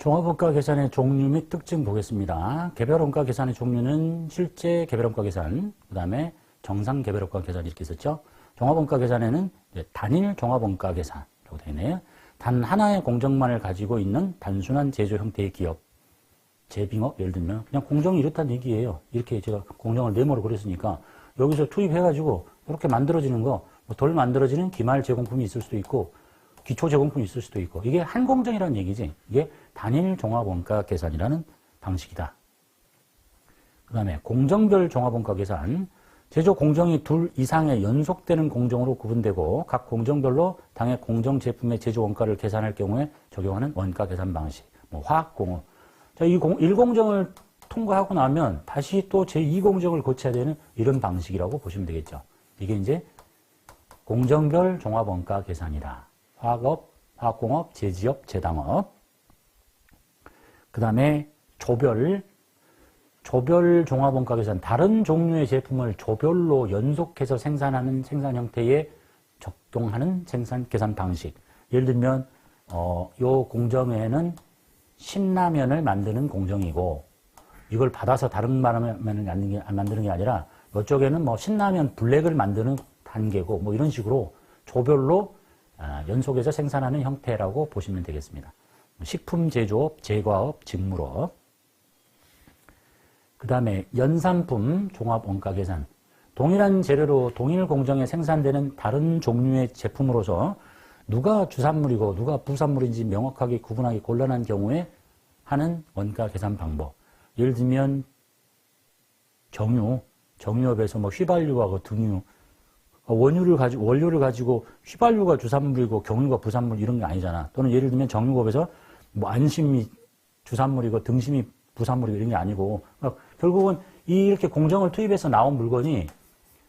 종합원가 계산의 종류 및 특징 보겠습니다. 개별원가 계산의 종류는 실제 개별원가 계산, 그 다음에 정상 개별원가 계산 이렇게 있었죠. 종합원가 계산에는 단일 종합원가 계산이라고 되어 있네요. 단 하나의 공정만을 가지고 있는 단순한 제조 형태의 기업, 제빙업 예를 들면 그냥 공정이 이렇다는 얘기예요. 이렇게 제가 공정을 네모로 그렸으니까 여기서 투입해가지고 이렇게 만들어지는 거, 뭐돌 만들어지는 기말 제공품이 있을 수도 있고 기초 제공품이 있을 수도 있고 이게 한 공정이라는 얘기지. 이게 단일 종합원가 계산이라는 방식이다. 그 다음에 공정별 종합원가 계산. 제조 공정이 둘 이상의 연속되는 공정으로 구분되고 각 공정별로 당의 공정 제품의 제조 원가를 계산할 경우에 적용하는 원가 계산 방식. 뭐 화학공업. 자, 이 공, 1공정을 통과하고 나면 다시 또 제2공정을 고쳐야 되는 이런 방식이라고 보시면 되겠죠. 이게 이제 공정별 종합원가 계산이다. 화학업, 화학공업, 제지업, 제당업. 그 다음에 조별, 조별 종합원가 계산. 다른 종류의 제품을 조별로 연속해서 생산하는 생산 형태에 적용하는 생산 계산 방식. 예를 들면, 어, 요 공정에는 신라면을 만드는 공정이고, 이걸 받아서 다른 라면을 만드는 게 아니라, 이쪽에는 뭐 신라면 블랙을 만드는 단계고, 뭐 이런 식으로 조별로 아, 연속해서 생산하는 형태라고 보시면 되겠습니다. 식품 제조업, 제과업, 직물업. 그 다음에 연산품 종합 원가 계산. 동일한 재료로 동일 공정에 생산되는 다른 종류의 제품으로서 누가 주산물이고 누가 부산물인지 명확하게 구분하기 곤란한 경우에 하는 원가 계산 방법. 예를 들면 정유, 정유업에서 뭐 휘발유하고 등유, 원유를 가지고 원료를 가지고 휘발유가 주산물이고 경유가 부산물 이런 게 아니잖아. 또는 예를 들면 정유업에서 뭐 안심이 주산물이고 등심이 부산물이고 이런 게 아니고 그러니까 결국은 이렇게 공정을 투입해서 나온 물건이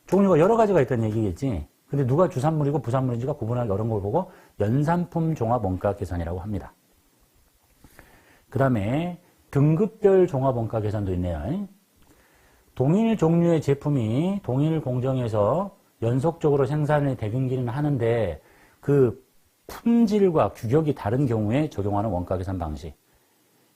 종류가 여러 가지가 있다는 얘기겠지. 근데 누가 주산물이고 부산물인지가 구분하기 어려운 걸 보고 연산품 종합 원가 계산이라고 합니다. 그 다음에 등급별 종합 원가 계산도 있네요. 동일 종류의 제품이 동일 공정에서 연속적으로 생산을 대등기는 하는데 그 품질과 규격이 다른 경우에 적용하는 원가 계산 방식.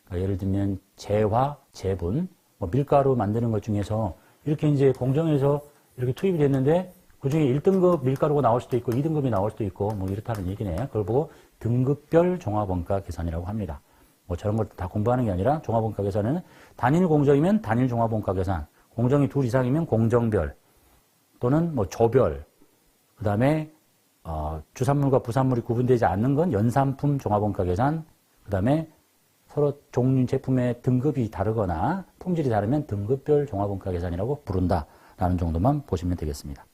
그러니까 예를 들면 재화, 재분, 뭐 밀가루 만드는 것 중에서 이렇게 이제 공정에서 이렇게 투입이 됐는데 그 중에 1등급 밀가루가 나올 수도 있고 2등급이 나올 수도 있고 뭐 이렇다는 얘기네. 그걸 보고 등급별 종합원가 계산이라고 합니다. 뭐 저런 걸 다 공부하는 게 아니라 종합원가 계산은 단일 공정이면 단일 종합원가 계산, 공정이 둘 이상이면 공정별, 또는 뭐 조별, 그 다음에 어, 주산물과 부산물이 구분되지 않는 건 연산품 종합원가 계산, 그 다음에 서로 종류 제품의 등급이 다르거나 품질이 다르면 등급별 종합원가 계산이라고 부른다라는 정도만 보시면 되겠습니다.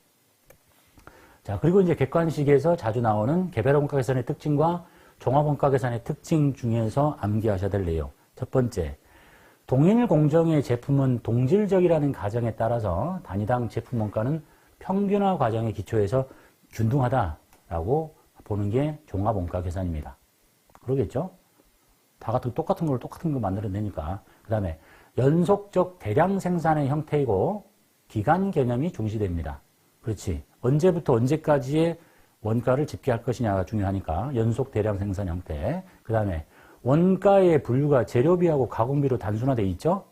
자, 그리고 이제 객관식에서 자주 나오는 개별원가 계산의 특징과 종합원가 계산의 특징 중에서 암기하셔야 될 내용. 첫 번째, 동일 공정의 제품은 동질적이라는 가정에 따라서 단위당 제품 원가는 평균화 과정의 기초에서 균등하다 라고 보는 게 종합 원가 계산입니다. 그러겠죠? 다 같은 똑같은 걸 똑같은 거 만들어내니까. 그 다음에 연속적 대량 생산의 형태이고 기간 개념이 중시됩니다. 그렇지. 언제부터 언제까지의 원가를 집계할 것이냐가 중요하니까 연속 대량 생산 형태. 그 다음에 원가의 분류가 재료비하고 가공비로 단순화되어 있죠?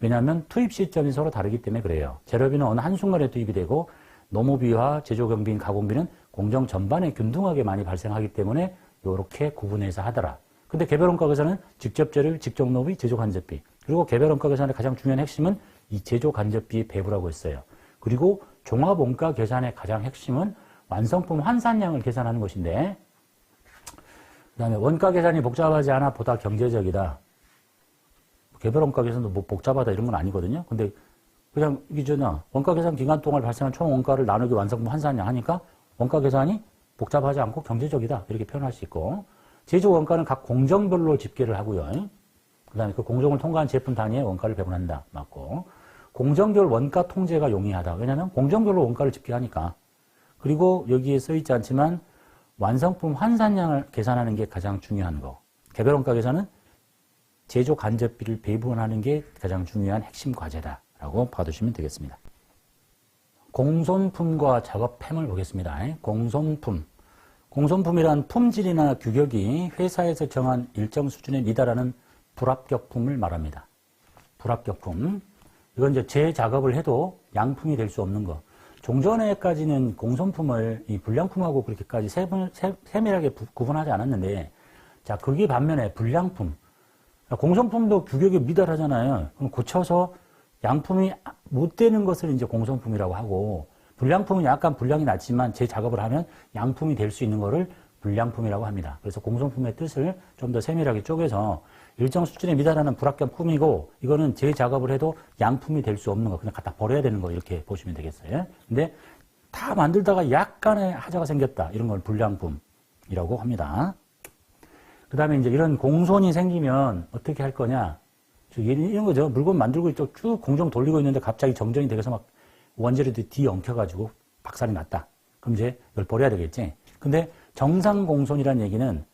왜냐하면 투입 시점이 서로 다르기 때문에 그래요. 재료비는 어느 한순간에 투입이 되고 노무비와 제조 경비인 가공비는 공정 전반에 균등하게 많이 발생하기 때문에 이렇게 구분해서 하더라. 근데 개별원가 계산은 직접 재료, 직접 노비, 제조 간접비. 그리고 개별원가 계산의 가장 중요한 핵심은 이 제조 간접비의 배부라고 했어요. 그리고 종합원가 계산의 가장 핵심은 완성품 환산량을 계산하는 것인데 그 다음에 원가 계산이 복잡하지 않아 보다 경제적이다. 개별 원가 계산도 뭐 복잡하다 이런 건 아니거든요. 근데 그냥 이게 저냐 원가 계산 기간 동안 발생한 총 원가를 나누기 완성품 환산량 하니까 원가 계산이 복잡하지 않고 경제적이다 이렇게 표현할 수 있고 제조 원가는 각 공정별로 집계를 하고요. 그다음에 그 공정을 통과한 제품 단위의 원가를 배분한다 맞고 공정별 원가 통제가 용이하다. 왜냐하면 공정별로 원가를 집계하니까 그리고 여기에 써 있지 않지만 완성품 환산량을 계산하는 게 가장 중요한 거. 개별 원가 계산은 제조 간접비를 배분하는 게 가장 중요한 핵심 과제다라고 봐두시면 되겠습니다. 공손품과 작업템을 보겠습니다. 공손품. 공손품이란 품질이나 규격이 회사에서 정한 일정 수준에 미달하는 불합격품을 말합니다. 불합격품. 이건 이제 제 작업을 해도 양품이 될 수 없는 거. 종전에까지는 공손품을 이 불량품하고 그렇게까지 세분, 세, 세밀하게 부- 구분하지 않았는데, 자, 그게 반면에 불량품. 공손품도 규격이 미달하잖아요. 그럼 고쳐서 양품이 못 되는 것을 이제 공손품이라고 하고, 불량품은 약간 불량이 낮지만 제 작업을 하면 양품이 될 수 있는 거를 불량품이라고 합니다. 그래서 공손품의 뜻을 좀 더 세밀하게 쪼개서 일정 수준에 미달하는 불합격 품이고 이거는 제 작업을 해도 양품이 될 수 없는 거 그냥 갖다 버려야 되는 거 이렇게 보시면 되겠어요. 근데 다 만들다가 약간의 하자가 생겼다 이런 걸 불량품이라고 합니다. 그 다음에 이제 이런 공손이 생기면 어떻게 할 거냐. 즉, 이런 거죠. 물건 만들고 있죠. 쭉 공정 돌리고 있는데 갑자기 정전이 되어서 막 원재료들이 뒤 엉켜가지고 박살이 났다. 그럼 이제 이걸 버려야 되겠지. 근데 정상 공손이라는 얘기는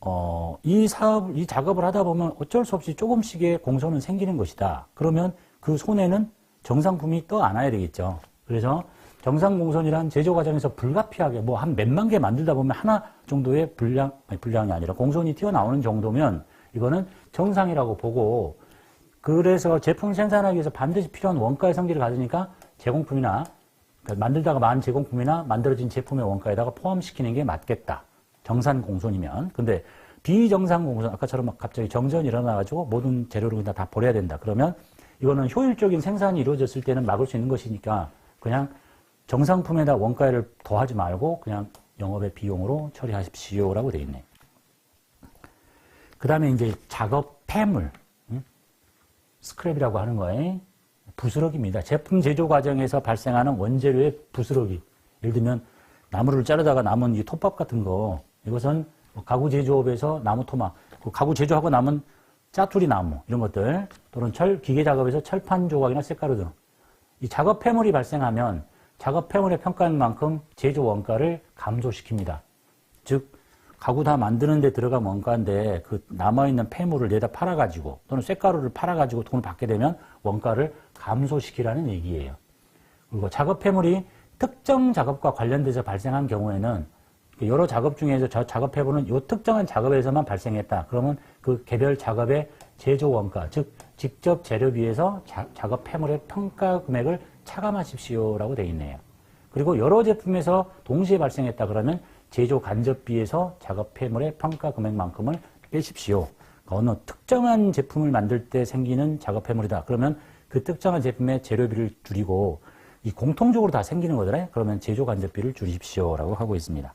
어, 이 사업, 이 작업을 하다 보면 어쩔 수 없이 조금씩의 공손은 생기는 것이다. 그러면 그 손에는 정상품이 떠 안아야 되겠죠. 그래서 정상 공손이란 제조 과정에서 불가피하게 뭐 한 몇만 개 만들다 보면 하나 정도의 불량, 아니 불량이 아니라 공손이 튀어나오는 정도면 이거는 정상이라고 보고 그래서 제품 생산하기 위해서 반드시 필요한 원가의 성질을 가지니까 제공품이나 만들다가 만 제공품이나 만들어진 제품의 원가에다가 포함시키는 게 맞겠다. 정산 공손이면. 근데 비정상 공손, 아까처럼 막 갑자기 정전이 일어나가지고 모든 재료를 다 버려야 된다. 그러면 이거는 효율적인 생산이 이루어졌을 때는 막을 수 있는 것이니까 그냥 정상품에다 원가를 더하지 말고 그냥 영업의 비용으로 처리하십시오라고 되어 있네. 그 다음에 이제 작업 폐물, 응? 스크랩이라고 하는 거에 부스러기입니다. 제품 제조 과정에서 발생하는 원재료의 부스러기. 예를 들면 나무를 자르다가 남은 이 톱밥 같은 거 이것은 뭐 가구 제조업에서 나무 토막, 그 가구 제조하고 남은 짜투리 나무 이런 것들 또는 철 기계 작업에서 철판 조각이나 쇳가루 등 이 작업 폐물이 발생하면 작업 폐물의 평가한 만큼 제조 원가를 감소시킵니다. 즉 가구 다 만드는 데 들어간 원가인데 그 남아있는 폐물을 내다 팔아가지고 또는 쇳가루를 팔아가지고 돈을 받게 되면 원가를 감소시키라는 얘기예요. 그리고 작업 폐물이 특정 작업과 관련돼서 발생한 경우에는 여러 작업 중에서 저 작업 폐물은 이 특정한 작업에서만 발생했다. 그러면 그 개별 작업의 제조 원가, 즉 직접 재료비에서 자, 작업 폐물의 평가 금액을 차감하십시오라고 되어 있네요. 그리고 여러 제품에서 동시에 발생했다 그러면 제조 간접비에서 작업 폐물의 평가 금액만큼을 빼십시오. 어느 특정한 제품을 만들 때 생기는 작업 폐물이다. 그러면 그 특정한 제품의 재료비를 줄이고 이 공통적으로 다 생기는 거잖아요. 그러면 제조 간접비를 줄이십시오라고 하고 있습니다.